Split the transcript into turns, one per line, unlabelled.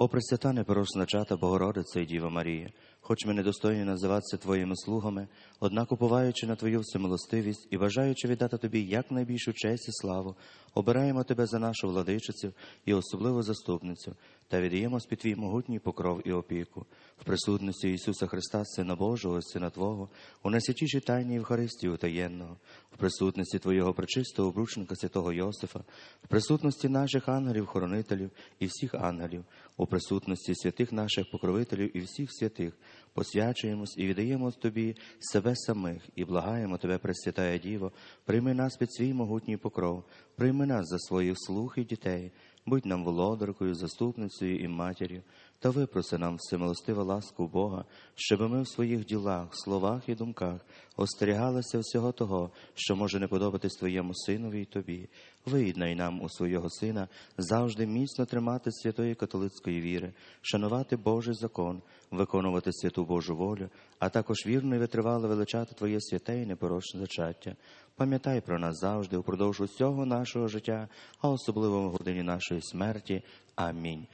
О, Пресвята непорочна чата Богородиця і Діва Марія, хоч ми недостойні називатися Твоїми слугами, однак уповаючи на Твою всемилостивість і бажаючи віддати Тобі якнайбільшу честь і славу, обираємо Тебе за нашу владичицю і особливу заступницю, та віддаємо спід Твій могутній покров і опіку. В присутності Ісуса Христа, Сина Божого, Сина Твого, у найсвятішій тайні Євхаристії таєнного, в присутності Твоєго пречистого обручника святого Йосифа, в присутності наших ангелів-хоронителів і всіх ангелів, у присутності святих наших покровителів і всіх святих, посвячуємось і віддаємо Тобі себе самих і благаємо Тебе, Пресвятая Діво, прийми нас під свій могутній покров, прийми нас за своїх слуг і дітей, будь нам володаркою, заступницею і матір'ю, та випроси нам всемилостива ласку Бога, щоб ми в своїх ділах, словах і думках остерігалися всього того, що може не подобатись Твоєму Синові і Тобі. Виєднай нам у свого Сина завжди міцно тримати святої католицької віри, шанувати Божий закон, виконувати святу Божу волю, а також вірно і витривало величати Твоє святе і непорочне зачаття. Пам'ятай про нас завжди упродовж усього нашого життя, а особливо в годині нашої смерті. Амінь.